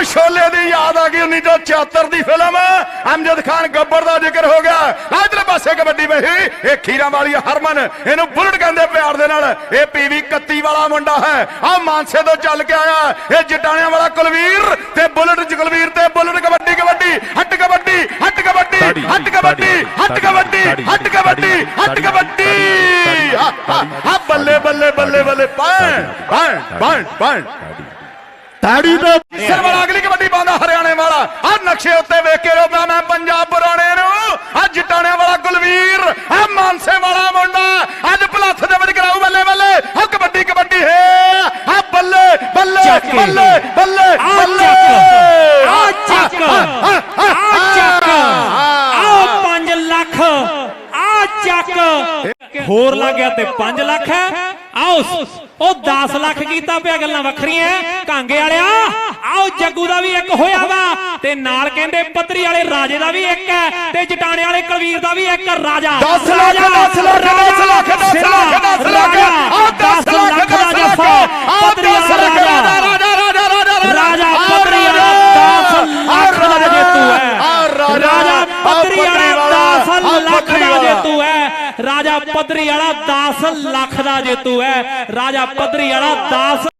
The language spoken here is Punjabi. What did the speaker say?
ਦੀ ਯਾਦ ਆ ਗਈ 1974 ਦੀ ਫਿਲਮ ਅਮਜਦ ਖਾਨ ਗੱਬਰ ਦਾ ਜ਼ਿਕਰ ਹੋ ਗਿਆ ਇਧਰ ਪਾਸੇ ਕਬੱਡੀ ਵਹੀ ਇਹ ਖੀਰਾਂ ਵਾਲੀ ਹਰਮਨ ਇਹਨੂੰ ਬੁਲਟ ਕਹਿੰਦੇ ਪਿਆਰ ਦੇ ਨਾਲ ਇਹ ਪੀਵੀ 31 ਵਾਲਾ ਮੁੰਡਾ ਹੈ ਆ ਮਾਨਸੇ ਤੋਂ ਚੱਲ ਕੇ ਆਇਆ ਇਹ ਜਟਾਣਿਆਂ ਵਾਲਾ ਕੁਲਵੀਰ ਤੇ ਬੁਲਟ ਜਗਲਵੀਰ ਤੇ ਬੁਲਟ ਕਬੱਡੀ ਕਬੱਡੀ ਹੱਟ ਕਬੱਡੀ ਹੱਟ ਕਬੱਡੀ ਹੱਟ ਕਬੱਡੀ ਹੱਟ ਕਬੱਡੀ ਹੱਟ ਕਬੱਡੀ ਹੱਟ ਕਬੱਡੀ ਹਾ ਬੱਲੇ ਬੱਲੇ ਬੱਲੇ ਬੱਲੇ ਪਣ ਪਣ ਪਣ ਪਣ ਤਾੜੀ ਦਾ ਸਿਰ ਵਾਲਾ ਅਗਲੀ ਕਬੱਡੀ ਪਾਉਂਦਾ ਹਰਿਆਣੇ ਵਾਲਾ। ਆ ਨਕਸ਼ੇ ਉੱਤੇ ਵੇਖ ਕੇ ਰੋਦਾ ਮੈਂ ਪੰਜਾਬ ਪੁਰਾਣੇ ਨੂੰ। ਆ ਜਟਾਣਿਆਂ ਵਾਲਾ ਗੁਲਵੀਰ ਆ ਮਾਨਸੇ ਵਾਲਾ ਮੁੰਡਾ। ਅੱਜ ਪਲੱਥ ਦੇ ਵਿੱਚ ਕਰਾਉ ਬੱਲੇ ਬੱਲੇ। ਆ ਕਬੱਡੀ ਕਬੱਡੀ ਹੈ। ਆ ਬੱਲੇ ਬੱਲੇ। ਬੱਲੇ ਬੱਲੇ ਆ ਬੱਲੇ। ਚੱਕ। ਆ ਚੱਕ। ਆ ਚੱਕ। ਆਓ 5 ਲੱਖ। ਆ ਚੱਕ। ਹੋਰ ਲੱਗ ਗਿਆ ਤੇ 5 ਲੱਖ ਹੈ। ਆਓ ਉਹ 10 ਲੱਖ ਕੀਤਾ ਪਿਆ ਗੱਲਾਂ ਵੱਖਰੀਆਂ। ਕਾਂਗੇ ਵਾਲਿਆ ਆਓ ਜੱਗੂ ਦਾ ਵੀ ਇੱਕ ਹੋਇਆ ਵਾ ਤੇ ਨਾਲ ਕਹਿੰਦੇ ਪੱਤਰੀ ਵਾਲੇ ਰਾਜੇ ਦਾ ਵੀ ਇੱਕ ਹੈ ਤੇ ਜਟਾਣੇ ਵਾਲੇ ਕੁਲਵੀਰ ਦਾ ਵੀ ਇੱਕ ਰਾਜਾ 10 ਲੱਖ 10 ਲੱਖ 10 ਲੱਖ 10 ਲੱਖ 10 ਲੱਖ ਆ 10 ਲੱਖ ਦਾ 10 ਲੱਖ ਜੱਫਾ ਆ ਪੱਤਰੀ 10 ਵਾਲਾ ਲੱਖ ਰਾਜਾ ਰਾਜਾ ਰਾਜਾ ਰਾਜਾ ਰਾਜਾ ਆ ਪੱਤਰੀ ਵਾਲਾ ਰਾਜਾ, 10 ਲੱਖ ਦਾ ਆ ਜੇਤੂ ਰਾਜਾ, ਹੈ ਆ ਰਾਜਾ, ਰਾਜਾ ਆ ਪੱਤਰੀ ਵਾਲਾ 10 ਆ ਲੱਖ ਪੱਤਰੀ ਦਾ ਵਾਲਾ। ਜੇਤੂ ਹੈ ਰਾਜਾ ਪੱਧਰੀ ਵਾਲਾ 10 ਲੱਖ ਦਾ ਜੇਤੂ ਹੈ। ਰਾਜਾ ਪੱਧਰੀ ਵਾਲਾ 10